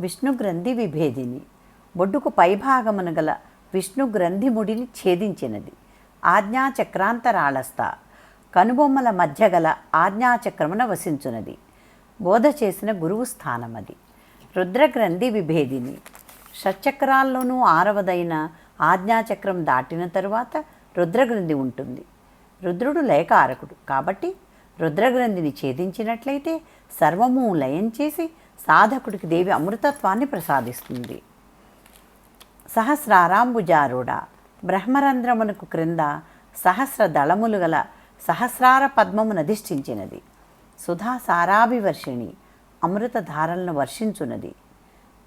విష్ణు గ్రంథి విభేదిని బొడ్డుకు పైభాగమున గల విష్ణు ముడిని ఛేదించినది. ఆజ్ఞాచక్రాంతరాళస్థ కనుబొమ్మల మధ్య గల ఆజ్ఞాచక్రమున వసించునది. బోధ చేసిన గురువు స్థానమది. రుద్రగ్రంథి విభేదిని షట్చక్రాల్లోనూ ఆరవదైన ఆజ్ఞాచక్రం దాటిన తరువాత రుద్రగ్రంథి ఉంటుంది. రుద్రుడు లయకారకుడు కాబట్టి రుద్రగ్రంథిని ఛేదించినట్లయితే సర్వము లయం చేసి సాధకుడికి దేవి అమృతత్వాన్ని ప్రసాదిస్తుంది. సహస్రారాంబుజారుడ బ్రహ్మరంధ్రమునకు క్రింద సహస్ర దళములు గల సహస్రార పద్మమును అధిష్ఠించినది. సుధా సారాభివర్షిణి అమృతధారలను వర్షించునది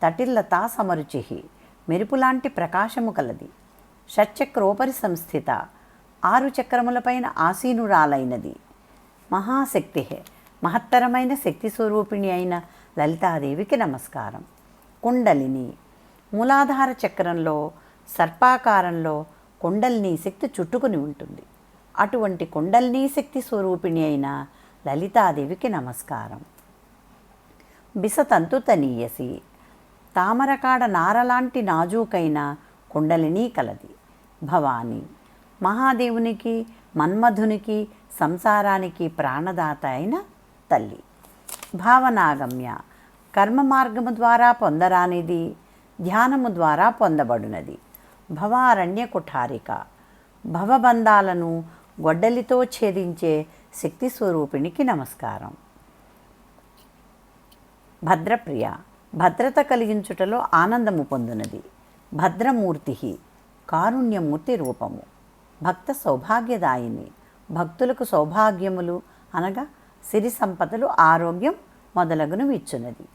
తటిల్లతా సమరుచి మెరుపులాంటి ప్రకాశము కలది. షట్చక్రోపరి సంస్థిత ఆరు చక్రములపైన ఆసీనురాలైనది. మహాశక్తి మహత్తరమైన శక్తి స్వరూపిణి అయిన లలితాదేవికి నమస్కారం. కుండలిని మూలాధార చక్రంలో సర్పాకారంలో కుండలిని శక్తి చుట్టుకుని ఉంటుంది. అటువంటి కుండలిని శక్తి స్వరూపిణి అయిన లలితాదేవికి నమస్కారం. బిసతంతు తనీయసి తామరకాడ నారలాంటి నాజూకైన కుండలిని కలది. భవాని మహాదేవునికి మన్మధునికి సంసారానికి ప్రాణదాత అయిన తల్లి. భావనాగమ్య. కర్మ మార్గము ద్వారా పొందరానిది ధ్యానము ద్వారా పొందబడునది. భవారణ్య కుఠారిక. భవబంధాలను గొడ్డలితో ఛేదించే శక్తి స్వరూపిణికి నమస్కారం. భద్రప్రియ. భద్రత కలిగించుటలో ఆనందము పొందునది. భద్రమూర్తి కారుణ్యమూర్తి రూపము. భక్త సౌభాగ్యదాయిని. భక్తులకు సౌభాగ్యములు అనగా సిరి సంపదలు ఆరోగ్యం మొదలగును ఇచ్చునది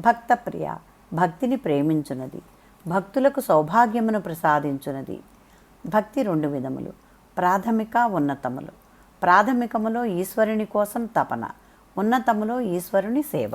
భక్తప్రియ భక్తిని ప్రేమించునది భక్తులకు సౌభాగ్యమును ప్రసాదించునది భక్తి రెండు విధములు ప్రాథమిక ఉన్నతములు. ప్రాథమికములో ఈశ్వరుని కోసం తపన ఉన్నతములో ఈశ్వరుని సేవ.